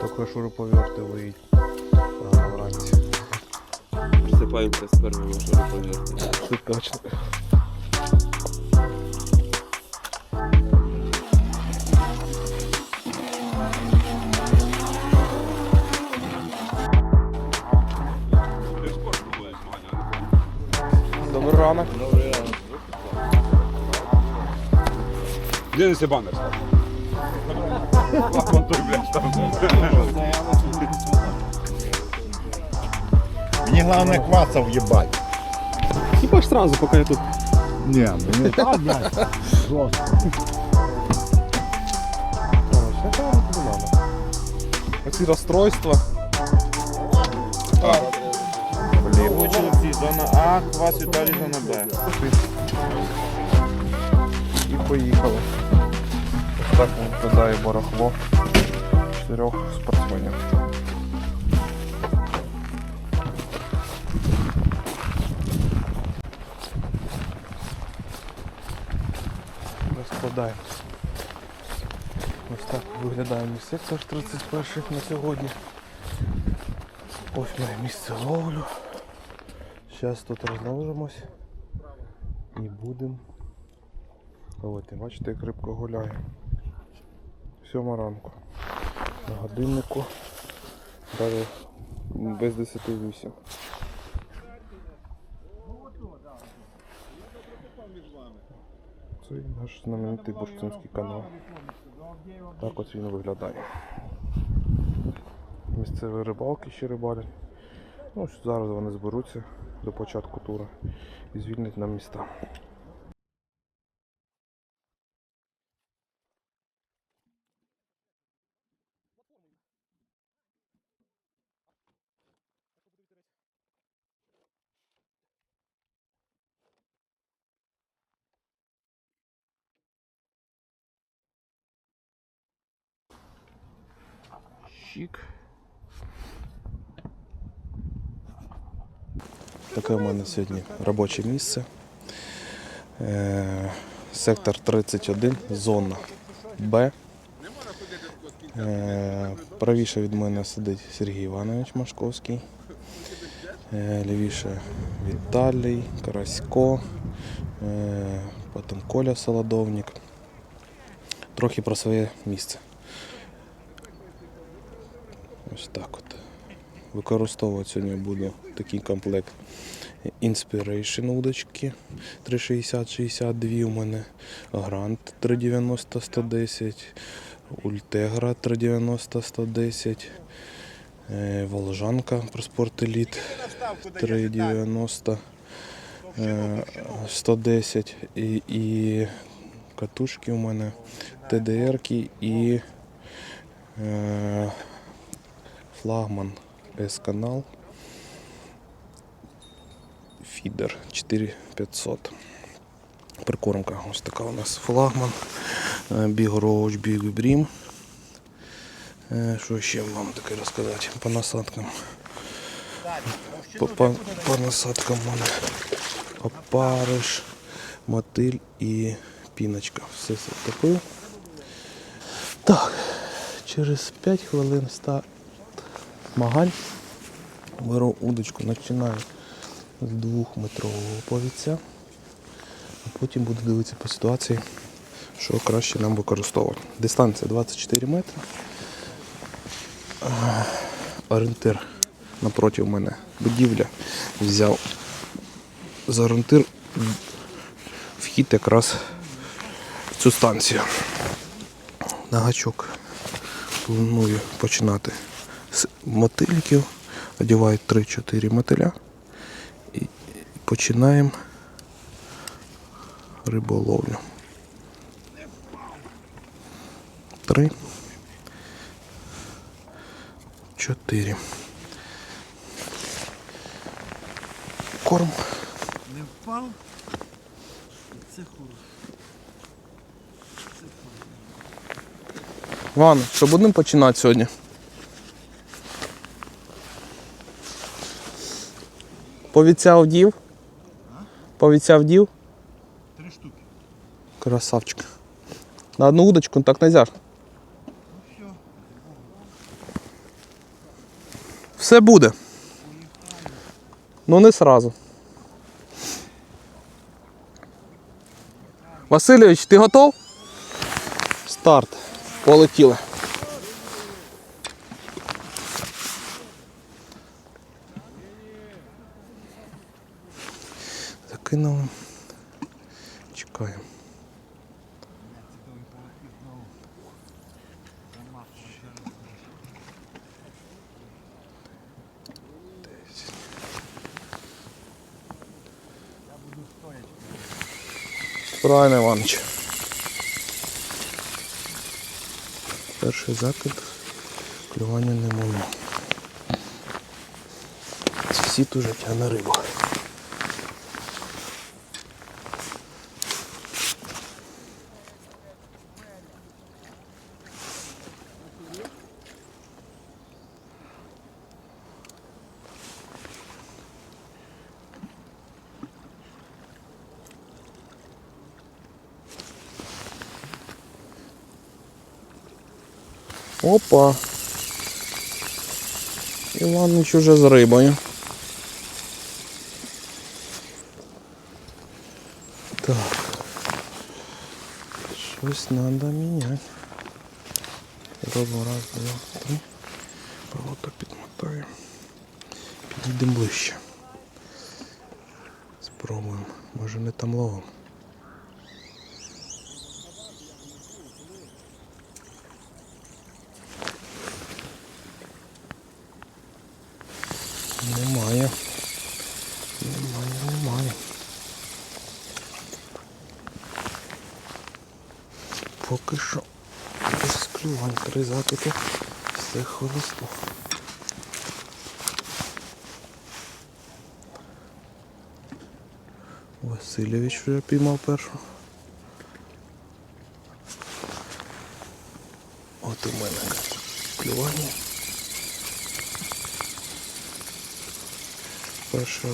Такой шуруповертовий вранці. Просипаємося з первими шуруповертами. Це точно. Добрий ранок. Где на себе баннер став? Вон той, блядь, там. Мне главное кваса въебать. Хіба ж сразу, поки я тут. Не, не так, блядь. Оці розстройства. Олексій, зона А, Квас Віталій, зона Б. І поїхали. Так виглядає барахло чотирьох спортсменів. Розкладаємо. Ось так виглядає мій сектор 31 на сьогодні. Ось моє місце ловлю. Зараз тут розложимось і будемо ловити. Бачите, як рибка гуляє. Сьома ранку. На годиннику. Далі без 10 Це наш знаменитий бурштинський канал. Так ось він виглядає. Місцеві рибалки ще рибалять. Ну, зараз вони зберуться до початку тура і звільнять нам міста. Щік. Таке в мене сьогодні робоче місце. Е, Сектор 31, зона Б. Е, Правіше від мене сидить Сергій Іванович Машковський. Е, Лівіше Віталій, Карасько, потім Коля Солодовник. Трохи про своє місце. Ось так от. Використовувати сьогодні буду такий комплект Inspiration удочки. 360-62 у мене, Грант 390-110, Ультегра 390-110, е, Волжанка Проспорт Еліт 390 е, 110 і, і катушки у мене ТДР-ки і е, флагман С-канал. Фідер 4500. Прикормка ось така у нас флагман. Е, Big Brim. Е, Що ще вам таке розказати? По насадкам. По, по, по насадкам у мене опариш, мотиль і піночка. Все затопив. Так, через 5 хвилин старт магаль. Беру удочку, починаю з двохметрового повіця, а потім буду дивитися по ситуації, що краще нам використовувати. Дистанція 24 метри. Е, Орієнтир напроти мене будівля. Взяв за орієнтир вхід якраз в цю станцію. На гачок планую починати мотильків. Одівають 3-4 мотиля і починаємо риболовлю. Три. Чотири. Корм. Не впав? Це хорошо. Ван, що будемо починати сьогодні? Повіця вдів? Повіця вдів? Три штуки. Красавчик. На одну удочку так нельзя. ж. Все буде. Ну не сразу. Васильович, ти готов? Старт. Полетіли. Закинули. Чекаємо. Правильно, Іванович. Перший закид. Клювання не було. Сусід уже тягне рибу. Опа. Іванович уже з рибою. Так. Щось треба міняти. Робимо раз, два, три. Болото підмотаю. Підійдемо ближче. Спробуємо. Може не там ловимо. Немає. Немає, немає. Поки що без три закити. Все холосто. Васильович вже піймав першу.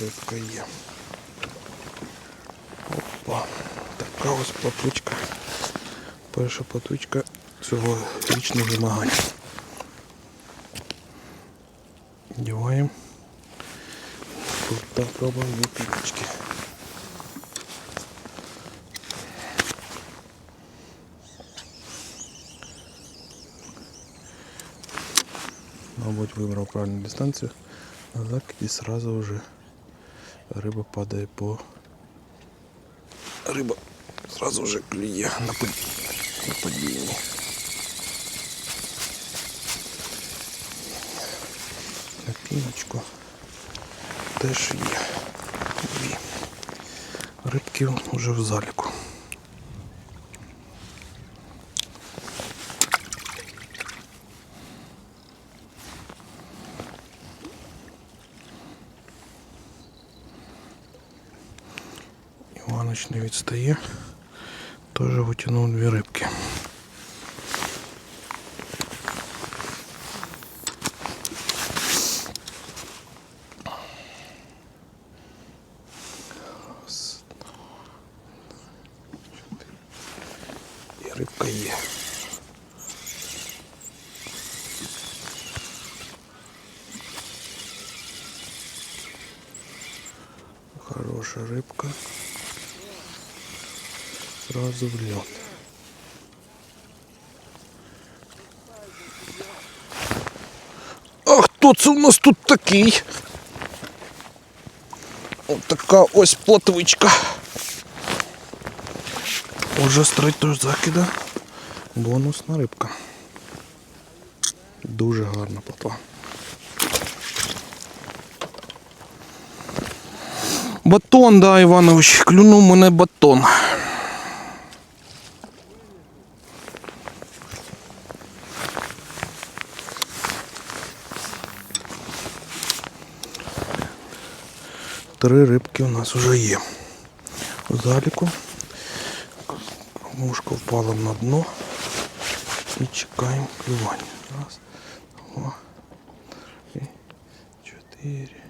рибка є. Опа. Така ось платучка. Перша платучка цього річного змагання. Діваємо. Тут попробуємо дві піточки. Мабуть, вибрав правильну дистанцію. На закиді сразу вже риба падає по риба сразу вже клює на, падінні. На піночку теж є. Рибки вже в заліку. Іванович не відстає. Теж витягнув дві рибки. Раз. Чотири. І рибка є. Хороша рибка. Сразу в лед. А хто це у нас тут такий? Ось така ось платвичка. Уже третього закида. Бонусна рибка. Дуже гарна платва. Батон, да, Іванович, клюнув мене батон. Три рибки у нас вже є. У заліку. Мушка впала на дно. І чекаємо клювання. Раз, два, три, чотири,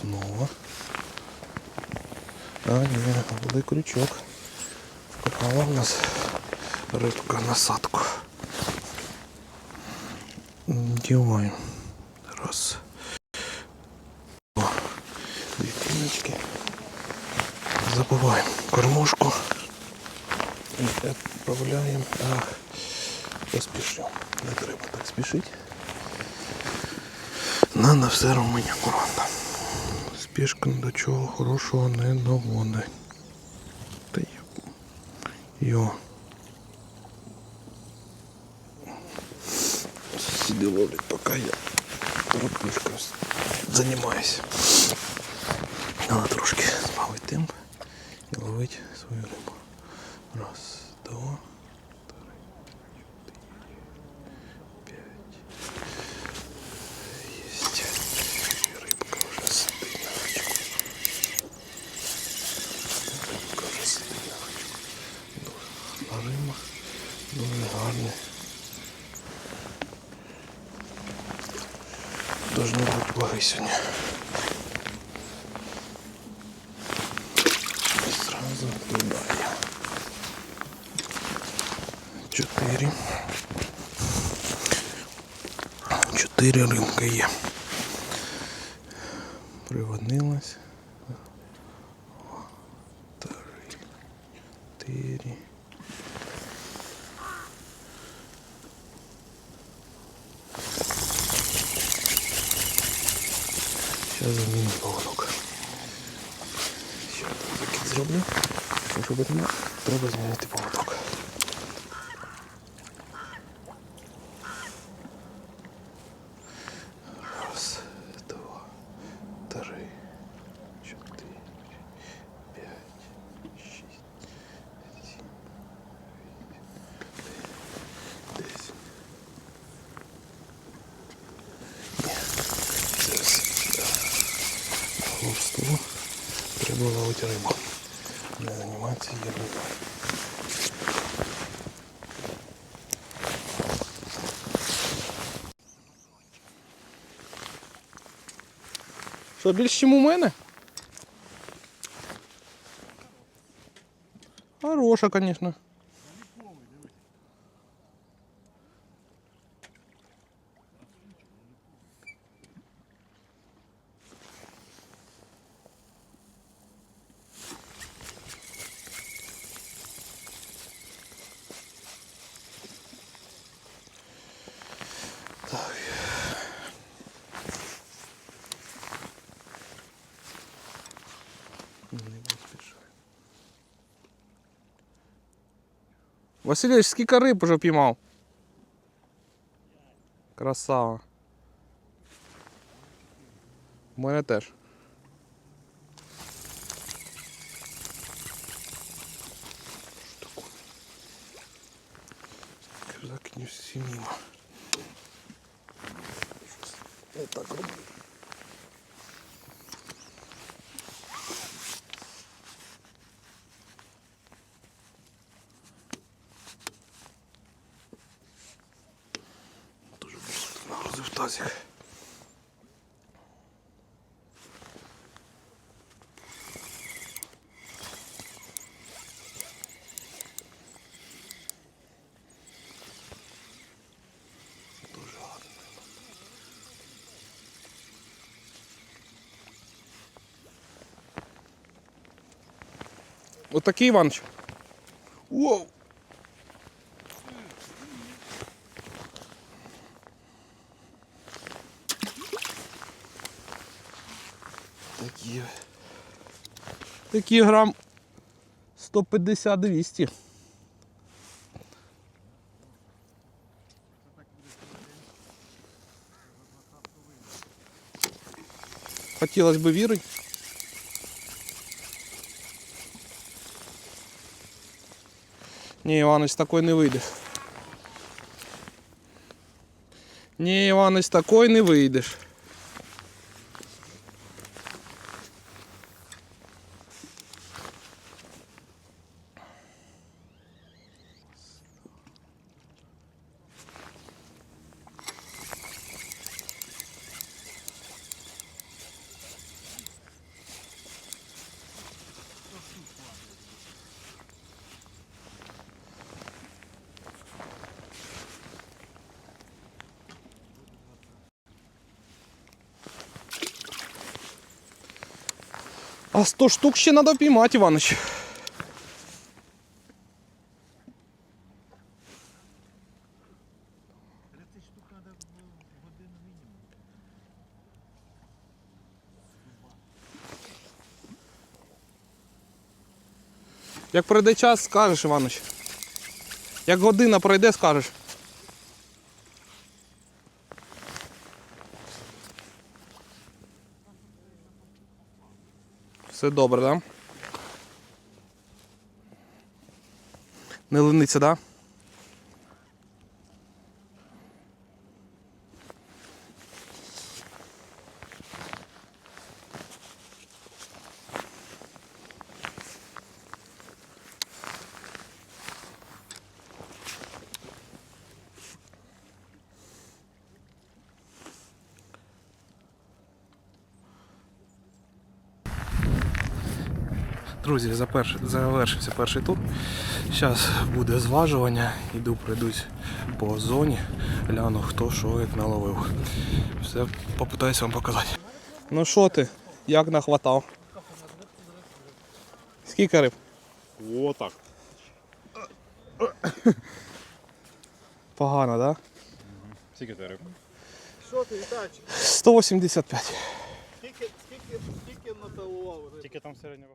знову. А, ні, буде крючок. Попала в нас рибка насадку. Діваємо. Раз. Два. Дві піночки. Забуваємо кормушку. І відправляємо. Ах, поспішив. Не треба так спішити. Надо все робити акуратно. Спішка ні до чого хорошого не доводить. Та йо. Йо. Сусіди ловлять, поки я робишкою займаюся. Треба трошки збавити темп і ловити свою рибу. Раз, два, 4 ринки є. Приводнилась. Три, чотири. Зараз заміню поводок. Ще один закид зроблю. Щоб не треба змінити поводок. Хлопство. Треба ловити рибу. Не займатися ерундою. Що, більш ніж у мене? Хороша, звісно. Васильович, скільки риб уже піймав? Красава. У мене теж. Що таке? Закинь всі мимо. Отакий Іванович. Воу! Такі. Такі грам 150-200. Хотілося б вірити. Ні, Іванович, з такої не вийде. Ні, Іванович, такой не вийдеш. А 100 штук ще треба піймати, Іванович. Як пройде час, скажеш, Іванович. Як година пройде, скажеш. Все добре? Да? Не лениться? Да? Друзі, завершився перший тур. Зараз буде зважування. Іду пройдусь по зоні, гляну хто що як наловив. Все попитаюся вам показати. Ну що ти? Як нахватав? Скільки риб? Отак. Погано, так? Да? Скільки ти риб? 185. Тільки там середнього.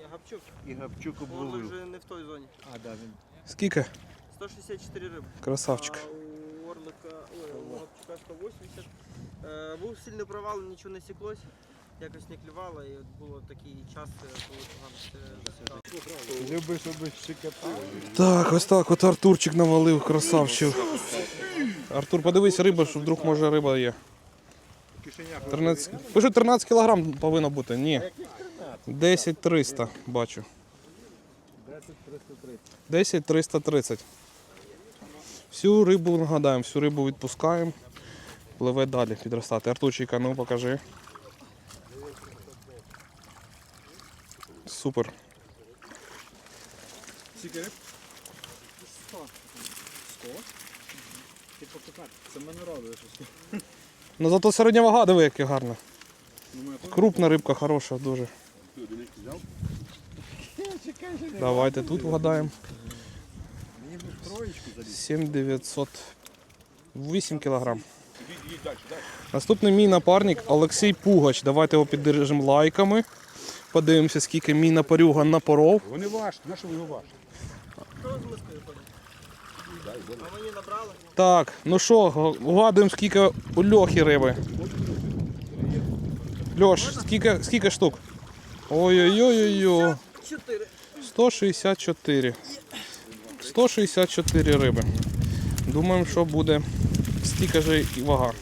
Я Гапчук. І Гапчук Орлик обловив. вже не в той зоні. А, да, він. Скільки? 164 риби. Красавчик. А у Орлика, ой, у Гапчука 180. Е, був сильний провал, нічого не сіклось. Якось не клювало і от було такий час, е, коли погано все. Любиш, аби щекотав. Так, ось так от Артурчик навалив красавчик. Артур, подивись риба, що вдруг може риба є. 13, пишу 13 кілограм повинно бути. Ні. 10 300 бачу. 10 330. Всю рибу нагадаємо, всю рибу відпускаємо. Пливе далі підростати. Артурчик, а ну покажи. Супер. Скільки риб? 100. 100? Ти покупати. Це мене радує щось. Ну зато середня вага, диви, яка гарна. Крупна рибка хороша, дуже. Давайте тут вгадаємо. 7900. 8 кілограм. Наступний мій напарник Олексій Пугач. Давайте його піддержимо лайками. Подивимося, скільки мій напарюга напоров. Вони важкі, на що ви його важкі? Хто з мискою ходить? А мені набрали? Так, ну що, вгадуємо, скільки у Льохи риби. Льош, скільки, скільки штук? Ой-ой-ой-ой. 4. 164. 164 риби. Думаємо, що буде стільки ж і вага.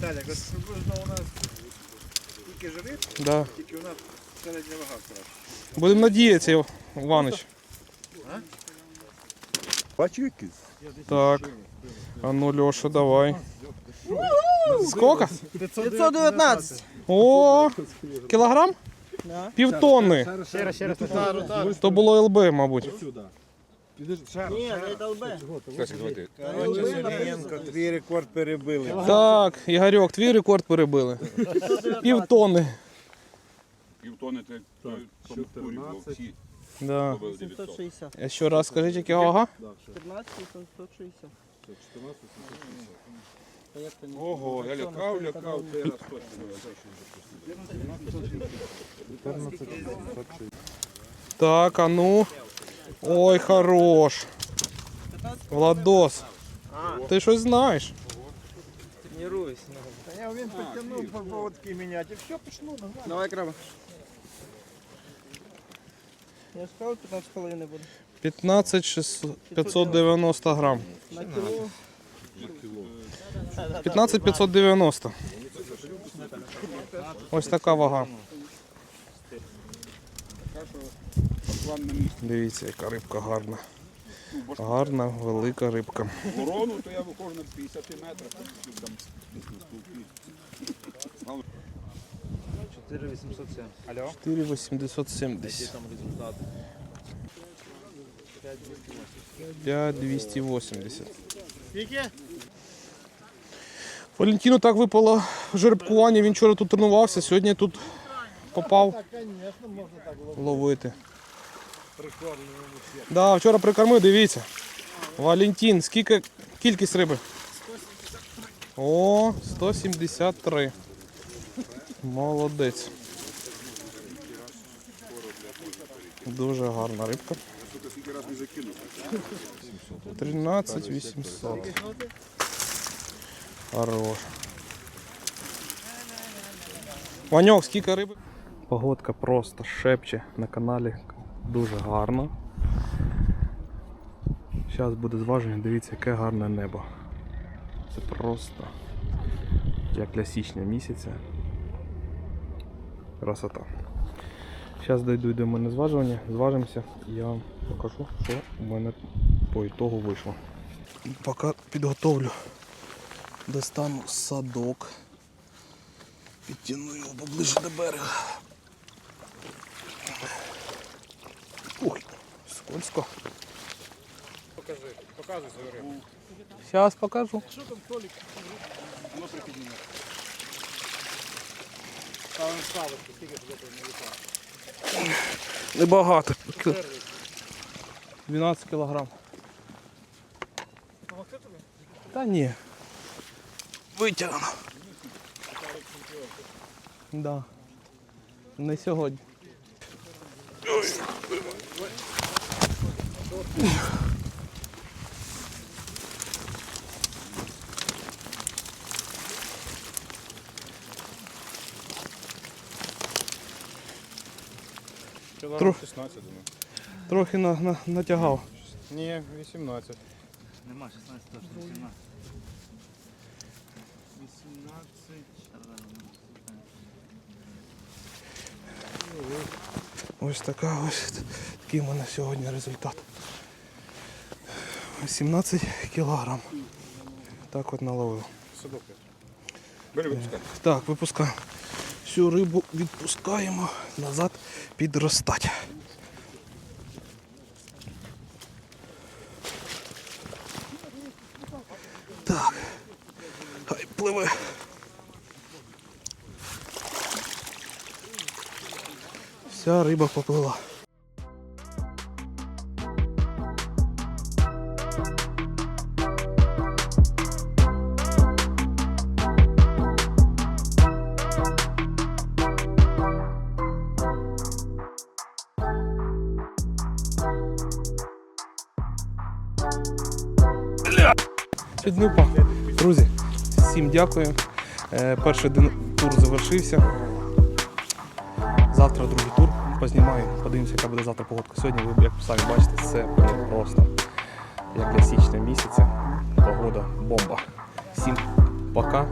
Далі, у нас тільки ж риб, Да. тільки у нас середня вага краще. Будемо надіятися, Іванич. Бачу якийсь? Так. А ну, Льоша, давай. Скільки? 519. О, кілограм? Да. Півтонни. Ще раз, ще раз. То було ЛБ, мабуть. Ні, не долбе. Сергієнко, твій рекорд перебили. Так, Ігорьок, твій рекорд перебили. Півтонни. Півтони ти тому турі було всі. Да. робили 900. 760. Ще раз скажіть, яка вага? 14 760. А як то ні? Ого, я лякав, лякав, цей раз точно. Так, а ну. Ой, хорош. Владос. Ти щось знаєш. Тренируюсь. Я він потягнув поводки міняти, і все пішло. Давай, краба. Я сказав, 15,5 буде. 15 600 590 грам. На кіло. 15 590. Ось така вага. Дивіться, яка рибка гарна. Гарна, велика рибка. Ворону, то я виходжу на 50 метрах. Там, 4807. Алло? 4,870. Там результат. 5,280. Валентину так випало жеребкування, він вчора тут тренувався, сьогодні тут попав ловити. Да, вчора прикормив, дивіться. Валентин, скільки кількість риби? 173. О, 173. Молодець. Дуже гарна рибка. 13 800. Хорош. Ваньок, скільки риби? Погодка просто шепче на каналі. Дуже гарно. Зараз буде зваження, дивіться, яке гарне небо. Це просто як для січня місяця. Красота. Зараз дойду до мене зважування, зважимося і я вам покажу, що у мене по ітогу вийшло. Поки підготовлю, достану садок. Підтягну його поближче до берега. Ой, скользко. Покажи, показуй свою рибу. Зараз покажу. Небагато. Кі- 12 кілограм. Та ні. Витягну. Да. Не сьогодні. Кілограм Трох. 16, думаю. Трохи на, на, натягав. Ні, 18. Нема, 16 точно, 17. 18. Ось така ось такий у мене сьогодні результат. 17 кілограм. Так от наловив. Бери. Так, випускаємо. Всю рибу відпускаємо назад підростати. Так. Хай пливе. Вся риба поплила. Чуть. Друзі, всім дякую. Е, Перший тур завершився. Завтра другий познімаю. Подивимося, яка буде завтра погодка. Сьогодні ви, як самі бачите, все просто. Як для січня місяця. Погода бомба. Всім пока.